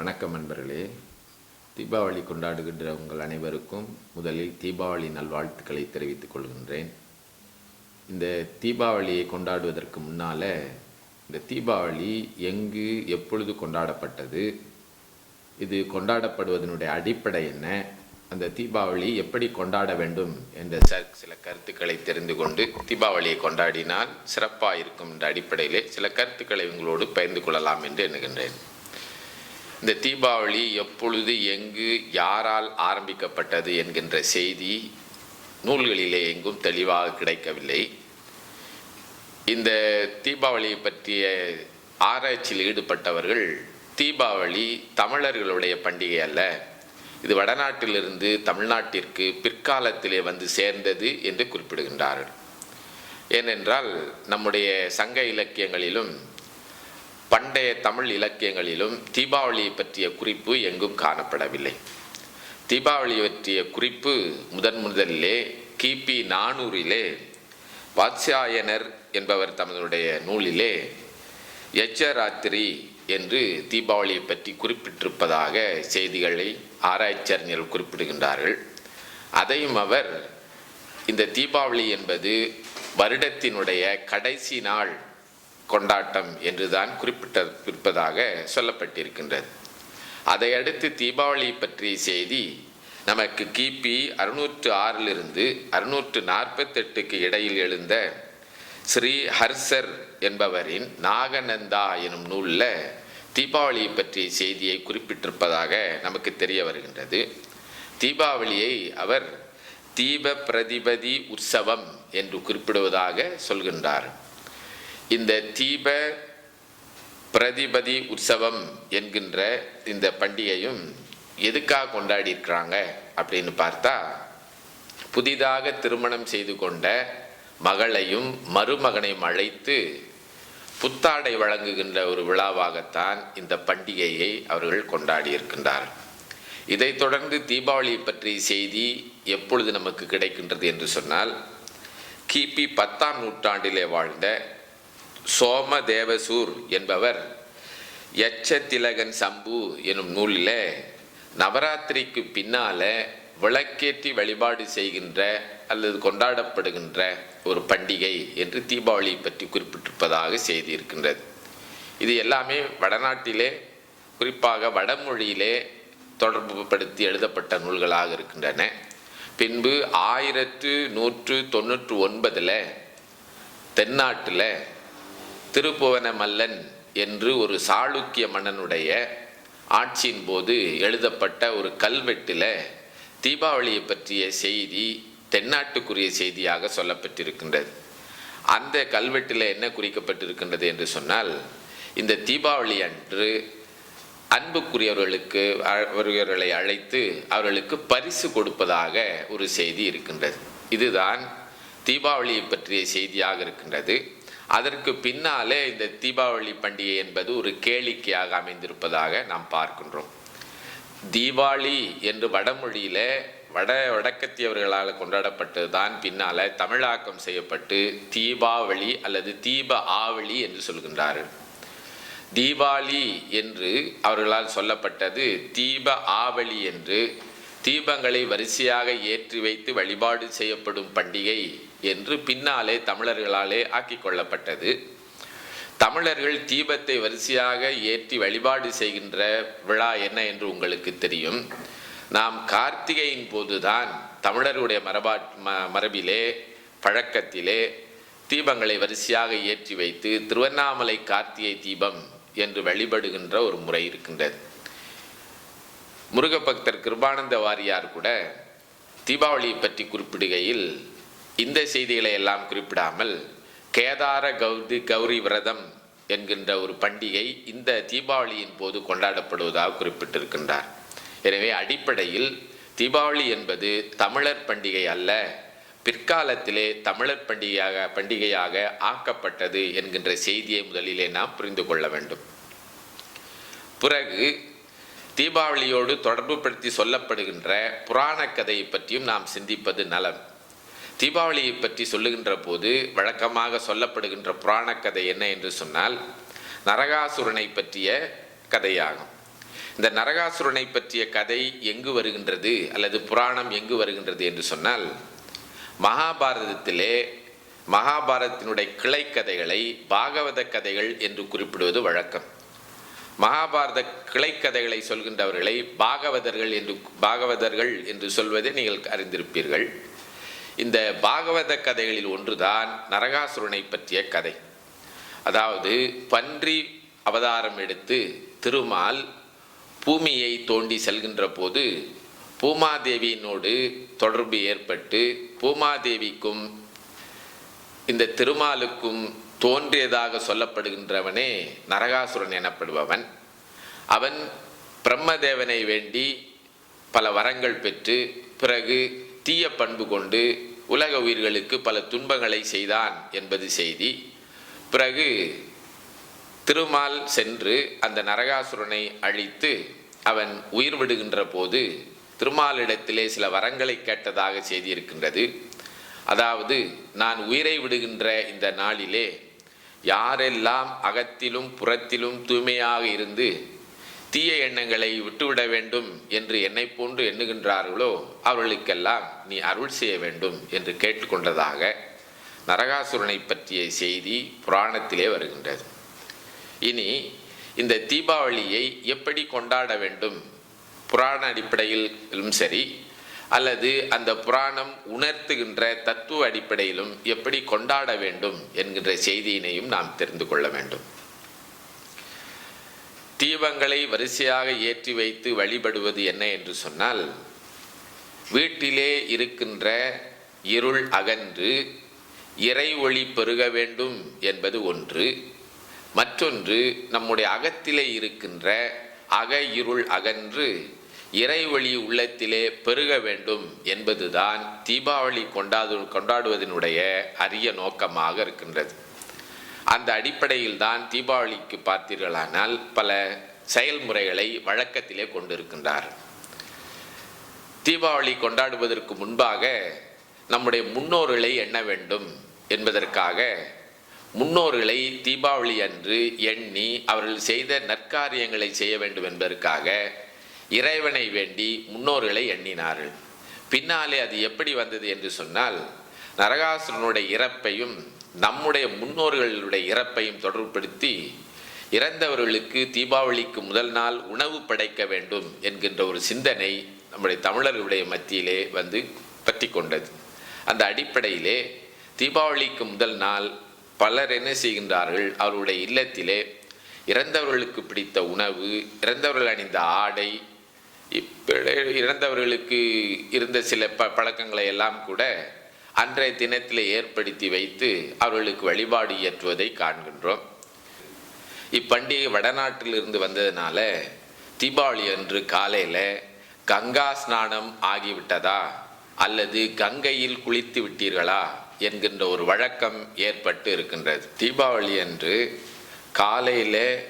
வணக்கம் நண்பர்களே. தீபாவளி கொண்டாடுகின்ற உங்கள் அனைவருக்கும் முதலில் தீபாவளி நல்வாழ்த்துக்களை தெரிவித்துக் கொள்கின்றேன். இந்த தீபாவளியை கொண்டாடுவதற்கு முன்னால் இந்த தீபாவளி எங்கு எப்பொழுது கொண்டாடப்பட்டது இது கொண்டாடப்படுவதனுடைய அடிப்படை என்ன அந்த தீபாவளி எப்படி கொண்டாட வேண்டும் என்ற ச- சில கருத்துக்களை தெரிந்து கொண்டு தீபாவளியை கொண்டாடினால் சிறப்பாக இருக்கும் என்ற அடிப்படையிலே சில கருத்துக்களை உங்களோடு பகிர்ந்து கொள்ளலாம் என்று எண்ணுகின்றேன். இந்த தீபாவளி எப்பொழுது எங்கு யாரால் ஆரம்பிக்கப்பட்டது என்கின்ற செய்தி நூல்களிலே எங்கும் தெளிவாக கிடைக்கவில்லை. இந்த தீபாவளியை பற்றிய ஆராய்ச்சியில் ஈடுபட்டவர்கள் தீபாவளி தமிழர்களுடைய பண்டிகை அல்ல இது வடநாட்டிலிருந்து தமிழ்நாட்டிற்கு பிற்காலத்திலே வந்து சேர்ந்தது என்று குறிப்பிடுகின்றார்கள். ஏனென்றால் நம்முடைய சங்க இலக்கியங்களிலும் பண்டைய தமிழ் இலக்கியங்களிலும் தீபாவளியை பற்றிய குறிப்பு எங்கும் காணப்படவில்லை. தீபாவளி பற்றிய குறிப்பு முதன் முதலிலே கிபி நானூறிலே வாத்சாயனர் என்பவர் தமதுடைய நூலிலே எச்சராத்திரி என்று தீபாவளியை பற்றி குறிப்பிட்டிருப்பதாக செய்திகளை ஆராய்ச்சியறிஞர்கள் குறிப்பிடுகின்றார்கள். அதையும் அவர் இந்த தீபாவளி என்பது வருடத்தினுடைய கடைசி நாள் கொண்டாட்டம் என்றுதான் குறிப்பிட்டிருப்பதாக சொல்லப்பட்டிருக்கின்றது. அதையடுத்து தீபாவளி பற்றிய செய்தி நமக்கு கிபி அறுநூற்று ஆறிலிருந்து அறுநூற்று நாற்பத்தெட்டுக்கு இடையில் எழுந்த ஸ்ரீ ஹர்சர் என்பவரின் நாகநந்தா எனும் நூலில் தீபாவளியை பற்றிய செய்தியை குறிப்பிட்டிருப்பதாக நமக்கு தெரிய வருகின்றது. தீபாவளியை அவர் தீப பிரதிபதி உற்சவம் என்று குறிப்பிடுவதாக சொல்கின்றார். இந்த தீப பிரதிபதி உற்சவம் என்கின்ற இந்த பண்டிகையும் எதுக்காக கொண்டாடி இருக்கிறாங்க அப்படின்னு பார்த்தா புதிதாக திருமணம் செய்து கொண்ட மகளையும் மருமகனையும் அழைத்து புத்தாடை வழங்குகின்ற ஒரு விழாவாகத்தான் இந்த பண்டிகையை அவர்கள் கொண்டாடி இருக்கின்றார் இதைத் தொடர்ந்து தீபாவளி பற்றிய செய்தி எப்பொழுது நமக்கு கிடைக்கின்றது என்று சொன்னால் கிபி பத்தாம் நூற்றாண்டிலே வாழ்ந்த சோம தேவசூர் என்பவர் யட்ச திலகன் சம்பு எனும் நூலில் நவராத்திரிக்கு பின்னால விளக்கேற்றி வழிபாடு செய்கின்ற அல்லது கொண்டாடப்படுகின்ற ஒரு பண்டிகை என்று தீபாவளி பற்றி குறிப்பிட்டிருப்பதாக செய்தி இருக்கின்றது. இது எல்லாமே வடநாட்டிலே குறிப்பாக வடமொழியிலே தொடர்பு படுத்தி எழுதப்பட்ட நூல்களாக இருக்கின்றன. பின்பு ஆயிரத்து நூற்று தொண்ணூற்று ஒன்பதில் தென்னாட்டில் திருப்புவன மல்லன் என்று ஒரு சாளுக்கிய மன்னனுடைய ஆட்சியின் போது எழுதப்பட்ட ஒரு கல்வெட்டில் தீபாவளியை பற்றிய செய்தி தென்னாட்டுக்குரிய செய்தியாக சொல்லப்பட்டிருக்கின்றது. அந்த கல்வெட்டில் என்ன குறிக்கப்பட்டிருக்கின்றது என்று சொன்னால் இந்த தீபாவளி அன்று அன்புக்குரியவர்களுக்கு அவர்களை அழைத்து அவர்களுக்கு பரிசு கொடுப்பதாக ஒரு செய்தி இருக்கின்றது. இதுதான் தீபாவளியை பற்றிய செய்தியாக இருக்கின்றது. அதற்கு பின்னாலே இந்த தீபாவளி பண்டிகை என்பது ஒரு கேளிக்கையாக அமைந்திருப்பதாக நாம் பார்க்கின்றோம். தீபாவளி என்று வடமொழியில வட வடக்கத்தியவர்களால் கொண்டாடப்பட்டது தான் பின்னால தமிழாக்கம் செய்யப்பட்டு தீபாவளி அல்லது தீப ஆவளி என்று சொல்கின்றார்கள். தீபாவளி என்று அவர்களால் சொல்லப்பட்டது தீப ஆவளி என்று தீபங்களை வரிசையாக ஏற்றி வைத்து வழிபாடு செய்யப்படும் பண்டிகை என்று பின்னாலே தமிழர்களாலே ஆக்கிக்கொள்ளப்பட்டது தமிழர்கள் தீபத்தை வரிசையாக ஏற்றி வழிபாடு செய்கின்ற விழா என்ன என்று உங்களுக்கு தெரியும். நாம் கார்த்திகையின் போதுதான் தமிழருடைய மரபா ம- மரபிலே பழக்கத்திலே தீபங்களை வரிசையாக ஏற்றி வைத்து திருவண்ணாமலை கார்த்திகை தீபம் என்று வழிபடுகின்ற ஒரு முறை இருக்கின்றது. முருகபக்தர் கிருபானந்த வாரியார் கூட தீபாவளியை பற்றி குறிப்பிடுகையில் இந்த செய்திகளை எல்லாம் குறிப்பிடாமல் கேதார கௌரி கௌரி விரதம் என்கின்ற ஒரு பண்டிகை இந்த தீபாவளியின் போது கொண்டாடப்படுவதாக குறிப்பிட்டிருக்கின்றார். எனவே அடிப்படையில் தீபாவளி என்பது தமிழர் பண்டிகை அல்ல பிற்காலத்திலே தமிழர் பண்டிகையாக பண்டிகையாக ஆக்கப்பட்டது என்கின்ற செய்தியை முதலிலே நாம் புரிந்து கொள்ள வேண்டும். பிறகு தீபாவளியோடு தொடர்புபடுத்தி சொல்லப்படுகின்ற புராண கதையை பற்றியும் நாம் சிந்திப்பது நலம். தீபாவளியை பற்றி சொல்லுகின்ற போது வழக்கமாக சொல்லப்படுகின்ற புராண கதை என்ன என்று சொன்னால் நரகாசுரனை பற்றிய கதையாகும். இந்த நரகாசுரனை பற்றிய கதை எங்கு வருகின்றது அல்லது புராணம் எங்கு வருகின்றது என்று சொன்னால் மகாபாரதத்திலே மகாபாரதத்தினுடைய கிளைக்கதைகளை பாகவத கதைகள் என்று குறிப்பிடுவது வழக்கம். மகாபாரத கிளைக்கதைகளை சொல்கின்றவர்களை பாகவதர்கள் என்று பாகவதர்கள் என்று சொல்வதை நீங்கள் அறிந்திருப்பீர்கள். இந்த பாகவத கதைகளில் ஒன்றுதான் நரகாசுரனை பற்றிய கதை. அதாவது பன்றி அவதாரம் எடுத்து திருமால் பூமியை தோண்டி செல்கின்ற போது பூமாதேவியினோடு தொடர்பு ஏற்பட்டு பூமாதேவிக்கும் இந்த திருமாலுக்கும் தோன்றியதாக சொல்லப்படுகின்றவனே நரகாசுரன் எனப்படுபவன். அவன் பிரம்மதேவனை வேண்டி பல வரங்கள் பெற்று பிறகு தீய பண்பு கொண்டு உலக உயிர்களுக்கு பல துன்பங்களை செய்தான் என்பது செய்தி. பிறகு திருமால் சென்று அந்த நரகாசுரனை அழித்து அவன் உயிர் விடுகின்ற போது திருமாலிடத்திலே சில வரங்களை கேட்டதாக செய்தி இருக்கின்றது. அதாவது நான் உயிரை விடுகின்ற இந்த நாளிலே யாரெல்லாம் அகத்திலும் புறத்திலும் தூய்மையாக இருந்து தீய எண்ணங்களை விட்டுவிட வேண்டும் என்று என்னை போன்று எண்ணுகின்றார்களோ அவர்களுக்கெல்லாம் நீ அருள் செய்ய வேண்டும் என்று கேட்டுக்கொண்டதாக நரகாசுரனை பற்றிய செய்தி புராணத்திலே வருகின்றது. இனி இந்த தீபாவளியை எப்படி கொண்டாட வேண்டும்? புராண அடிப்படையிலும் சரி அல்லது அந்த புராணம் உணர்த்துகின்ற தத்துவ அடிப்படையிலும் எப்படி கொண்டாட வேண்டும் என்கின்ற செய்தியினையும் நாம் தெரிந்து கொள்ள வேண்டும். தீபங்களை வரிசையாக ஏற்றி வைத்து வழிபடுவது என்ன என்று சொன்னால் வீட்டிலே இருக்கின்ற இருள் அகன்று இறை ஒளி பெருக வேண்டும் என்பது ஒன்று. மற்றொன்று நம்முடைய அகத்திலே இருக்கின்ற அக இருள் அகன்று இறை ஒளி உள்ளத்திலே பெருக வேண்டும் என்பதுதான் தீபாவளி கொண்டாடு கொண்டாடுவதனுடைய அரிய நோக்கமாக இருக்கின்றது. அந்த அடிப்படையில் தான் தீபாவளிக்கு பார்த்தீர்களானால் பல செயல்முறைகளை வழக்கத்திலே கொண்டிருக்கின்றார். தீபாவளி கொண்டாடுவதற்கு முன்பாக நம்முடைய முன்னோர்களை எண்ண வேண்டும் என்பதற்காக முன்னோர்களை தீபாவளி அன்று எண்ணி அவர்கள் செய்த நற்காரியங்களை செய்ய வேண்டும் என்பதற்காக இறைவனை வேண்டி முன்னோர்களை எண்ணினார்கள். பின்னாலே அது எப்படி வந்தது என்று சொன்னால் நரகாசுரனுடைய இறப்பையும் நம்முடைய முன்னோர்களுடைய இறப்பையும் தொடர்புபடுத்தி இறந்தவர்களுக்கு தீபாவளிக்கு முதல் நாள் உணவு படைக்க வேண்டும் என்கின்ற ஒரு சிந்தனை நம்முடைய தமிழர்களுடைய மத்தியிலே வந்து பற்றி கொண்டது அந்த அடிப்படையிலே தீபாவளிக்கு முதல் நாள் பலர் என்ன செய்கின்றார்கள்? அவருடைய இல்லத்திலே இறந்தவர்களுக்கு பிடித்த உணவு இறந்தவர்கள் அணிந்த ஆடை இப்ப இறந்தவர்களுக்கு இருந்த சில ப பழக்கங்களை எல்லாம் கூட அன்றைய தினத்தில் ஏற்படுத்தி வைத்து அவர்களுக்கு வழிபாடு இயற்றுவதை காண்கின்றோம். இப்பண்டிகை வடநாட்டிலிருந்து வந்ததுனால தீபாவளி அன்று காலையில் கங்கா ஸ்நானம் ஆகிவிட்டதா? அல்லது கங்கையில் குளித்து விட்டீர்களா? என்கின்ற ஒரு வழக்கம் ஏற்பட்டு இருக்கின்றது. தீபாவளி அன்று காலையில்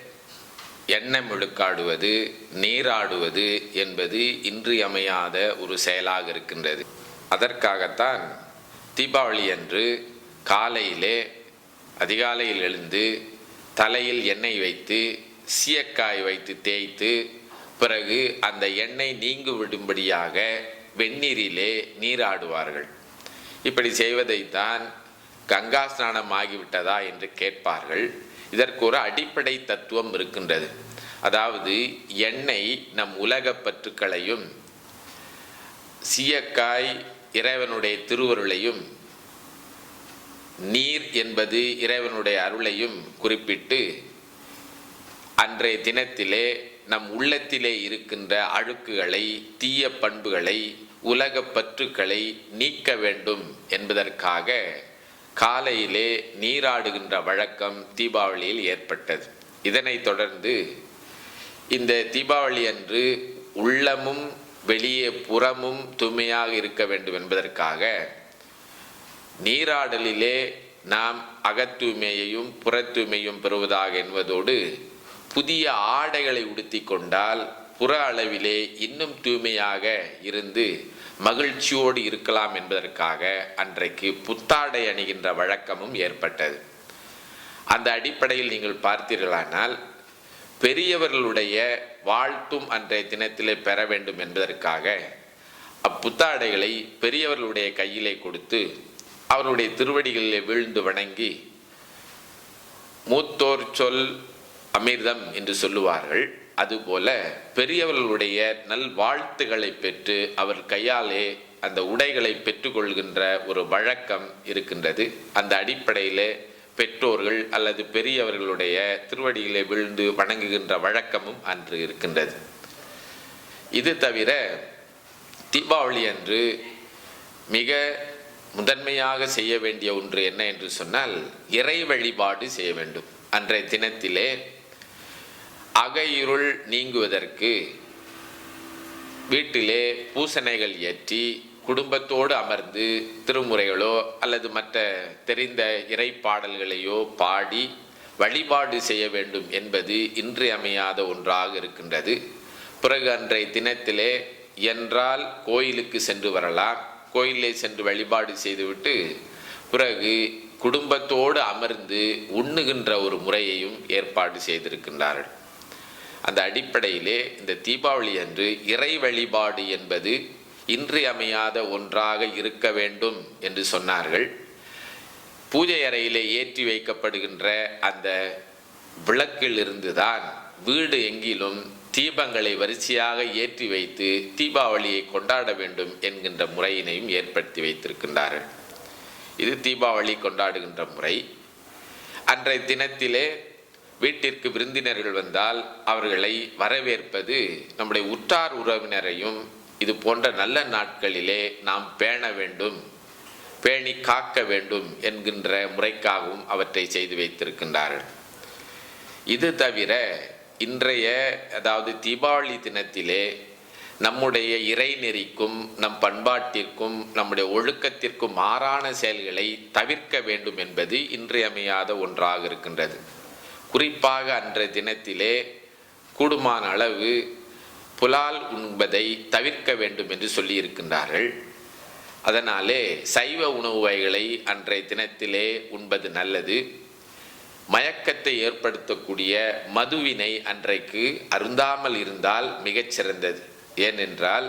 எண்ணெய் முழுக்காடுவது நீராடுவது என்பது இன்றியமையாத ஒரு செயலாக இருக்கின்றது. அதற்காகத்தான் தீபாவளி அன்று காலையிலே அதிகாலையில் எழுந்து தலையில் எண்ணெய் வைத்து சீயக்காய் வைத்து தேய்த்து பிறகு அந்த எண்ணெய் நீங்கு விடும்படியாக வெந்நீரிலே நீராடுவார்கள். இப்படி செய்வதைத்தான் கங்கா ஸ்நானம் ஆகிவிட்டதா என்று கேட்பார்கள். இதற்கு ஒரு அடிப்படை தத்துவம் இருக்கின்றது. அதாவது எண்ணெய் நம் உலகப் பற்றுக்களையும் சீயக்காய் இறைவனுடைய திருவருளையும் நீர் என்பது இறைவனுடைய அருளையும் குறிப்பிட்டு அன்றைய தினத்திலே நம் உள்ளத்திலே இருக்கின்ற அழுக்குகளை தீய பண்புகளை உலகப் பற்றுக்களை நீக்க வேண்டும் என்பதற்காக காலையிலே நீராடுகின்ற வழக்கம் தீபாவளியில் ஏற்பட்டது. இதனைத் தொடர்ந்து இந்த தீபாவளி அன்று உள்ளமும் வெளியே புறமும் தூய்மையாக இருக்க வேண்டும் என்பதற்காக நீராடலிலே நாம் அகத்தூய்மையையும் புறத்தூய்மையும் பெறுவதாக என்பதோடு புதிய ஆடைகளை உடுத்தி கொண்டால் புற அளவிலே இன்னும் தூய்மையாக இருந்து மகிழ்ச்சியோடு இருக்கலாம் என்பதற்காக அன்றைக்கு புத்தாடை அணிகின்ற வழக்கமும் ஏற்பட்டது. அந்த அடிப்படையில் நீங்கள் பார்த்தீர்களானால் பெரியவர்களுடைய வாழ்த்தும் அன்றைய தினத்திலே பெற வேண்டும் என்பதற்காக அப்புத்தாடைகளை பெரியவர்களுடைய கையிலே கொடுத்து அவருடைய திருவடிகளிலே வீழ்ந்து வணங்கி மூத்தோர் சொல் அமிர்தம் என்று சொல்லுவார்கள். அதுபோல பெரியவர்களுடைய நல் வாழ்த்துக்களை பெற்று அவர் கையாலே அந்த உடைகளை பெற்றுக்கொள்கின்ற ஒரு வழக்கம் இருக்கின்றது. அந்த அடிப்படையிலே பெற்றோர்கள் அல்லது பெரியவர்களுடைய திருவடியிலே விழுந்து வணங்குகின்ற வழக்கமும் அன்று இருக்கின்றது. இது தவிர தீபாவளி அன்று மிக முதன்மையாக செய்ய வேண்டிய ஒன்று என்ன என்று சொன்னால் இறை வழிபாடு செய்ய வேண்டும். அன்றைய தினத்திலே அகையிருள் நீங்குவதற்கு வீட்டிலே பூசணைகள் ஏற்றி குடும்பத்தோடு அமர்ந்து திருமுறைகளோ அல்லது மற்ற தெரிந்த இறைப்பாடல்களையோ பாடி வழிபாடு செய்ய வேண்டும் என்பது இன்றியமையாத ஒன்றாக இருக்கின்றது. பிறகு அன்றைய தினத்திலே என்றால் கோயிலுக்கு சென்று வரலாம். கோயிலே சென்று வழிபாடு செய்துவிட்டு பிறகு குடும்பத்தோடு அமர்ந்து உண்ணுகின்ற ஒரு முறையையும் ஏற்பாடு செய்திருக்கின்றார்கள். அந்த அடிப்படையிலே இந்த தீபாவளி அன்று இறை வழிபாடு என்பது இன்றியமையாத ஒன்றாக இருக்க வேண்டும் என்று சொன்னார்கள். பூஜை அறையிலே ஏற்றி வைக்கப்படுகின்ற அந்த விளக்கில் இருந்துதான் வீடு எங்கிலும் தீபங்களை வரிசையாக ஏற்றி வைத்து தீபாவளியை கொண்டாட வேண்டும் என்கின்ற முறையினையும் ஏற்படுத்தி வைத்திருக்கின்றார்கள். இது தீபாவளி கொண்டாடுகின்ற முறை. அன்றைய தினத்திலே வீட்டிற்கு விருந்தினர்கள் வந்தால் அவர்களை வரவேற்பது நம்முடைய உற்றார் உறவினரையும் இது போன்ற நல்ல நாட்களிலே நாம் பேண வேண்டும் பேணி காக்க வேண்டும் என்கின்ற முறைக்காகவும் அவற்றை செய்து வைத்திருக்கின்றார்கள். இது தவிர இன்றைய அதாவது தீபாவளி தினத்திலே நம்முடைய இறைநெறிக்கும் நம் பண்பாட்டிற்கும் நம்முடைய ஒழுக்கத்திற்கும் மாறான செயல்களை தவிர்க்க வேண்டும் என்பது இன்றியமையாத ஒன்றாக இருக்கின்றது. குறிப்பாக அன்றைய தினத்திலே கூடுமான அளவு புலால் உண்பதை தவிர்க்க வேண்டும் என்று சொல்லியிருக்கின்றார்கள். அதனாலே சைவ உணவு வகைகளை அன்றைய தினத்திலே உண்பது நல்லது. மயக்கத்தை ஏற்படுத்தக்கூடிய மதுவினை அன்றைக்கு அருந்தாமல் இருந்தால் மிகச்சிறந்தது ஏனென்றால்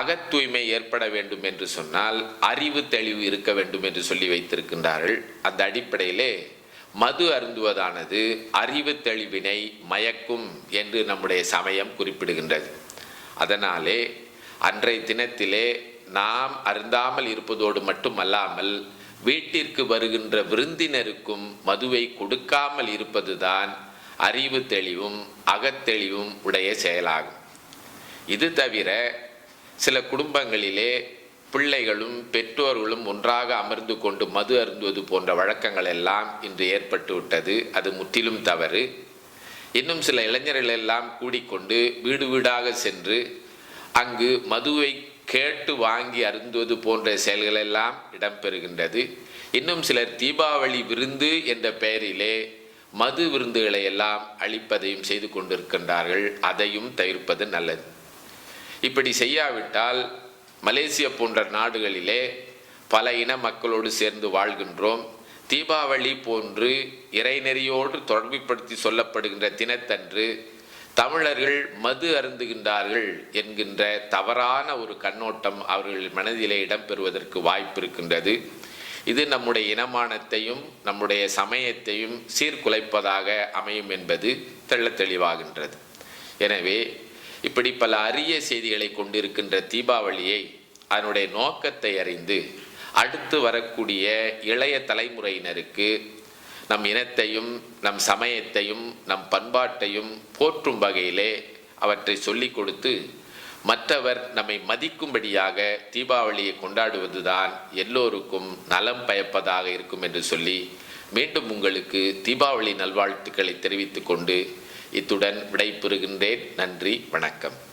அகத்தூய்மை ஏற்பட வேண்டும் என்று சொன்னால் அறிவு தெளிவு இருக்க வேண்டும் என்று சொல்லி வைத்திருக்கின்றார்கள். அந்த அடிப்படையிலே மது அருந்துவதானது அறிவு தெளிவினை மயக்கும் என்று நம்முடைய சமயம் குறிப்பிடுகின்றது. அதனாலே அன்றைய தினத்திலே நாம் அருந்தாமல் இருப்பதோடு மட்டுமல்லாமல் வீட்டிற்கு வருகின்ற விருந்தினருக்கும் மதுவை கொடுக்காமல் இருப்பதுதான் அறிவு தெளிவும் அகத்தெளிவும் உடைய செயலாகும். இது தவிர சில குடும்பங்களிலே பிள்ளைகளும் பெற்றோர்களும் ஒன்றாக அமர்ந்து கொண்டு மது அருந்துவது போன்ற வழக்கங்கள் எல்லாம் இன்று ஏற்பட்டு விட்டது. அது முற்றிலும் தவறு. இன்னும் சில இளைஞர்கள் எல்லாம் கூடிக்கொண்டு வீடு வீடாக சென்று அங்கு மதுவை கேட்டு வாங்கி அருந்துவது போன்ற செயல்கள் எல்லாம் இடம்பெறுகின்றது. இன்னும் சிலர் தீபாவளி விருந்து என்ற பெயரிலே மது விருந்துகளை எல்லாம் அளிப்பதையும் செய்து கொண்டிருக்கின்றார்கள். அதையும் தவிர்ப்பது நல்லது. இப்படி செய்யாவிட்டால் மலேசியா போன்ற நாடுகளிலே பல இன மக்களோடு சேர்ந்து வாழ்கின்றோம். தீபாவளி போன்று இறைநெறியோடு தொடர்புபடுத்தி சொல்லப்படுகின்ற தினத்தன்று தமிழர்கள் மது அருந்துகின்றார்கள் என்கின்ற தவறான ஒரு கண்ணோட்டம் அவர்கள் மனதிலே இடம்பெறுவதற்கு வாய்ப்பு இருக்கின்றது இது நம்முடைய இனமானத்தையும் நம்முடைய சமயத்தையும் சீர்குலைப்பதாக அமையும் என்பது தெள்ள தெளிவாகின்றது. எனவே இப்படி பல அரிய செய்திகளை கொண்டிருக்கின்ற தீபாவளியை அதனுடைய நோக்கத்தை அறிந்து அடுத்து வரக்கூடிய இளைய தலைமுறையினருக்கு நம் இனத்தையும் நம் சமயத்தையும் நம் பண்பாட்டையும் போற்றும் வகையிலே அவற்றை சொல்லிக் கொடுத்து மற்றவர் நம்மை மதிக்கும்படியாக தீபாவளியை கொண்டாடுவதுதான் எல்லோருக்கும் நலம் பயப்பதாக இருக்கும் என்று சொல்லி மீண்டும் உங்களுக்கு தீபாவளி நல்வாழ்த்துக்களை தெரிவித்துக் கொண்டு இத்துடன் விடைபெறுகின்றேன். நன்றி வணக்கம்.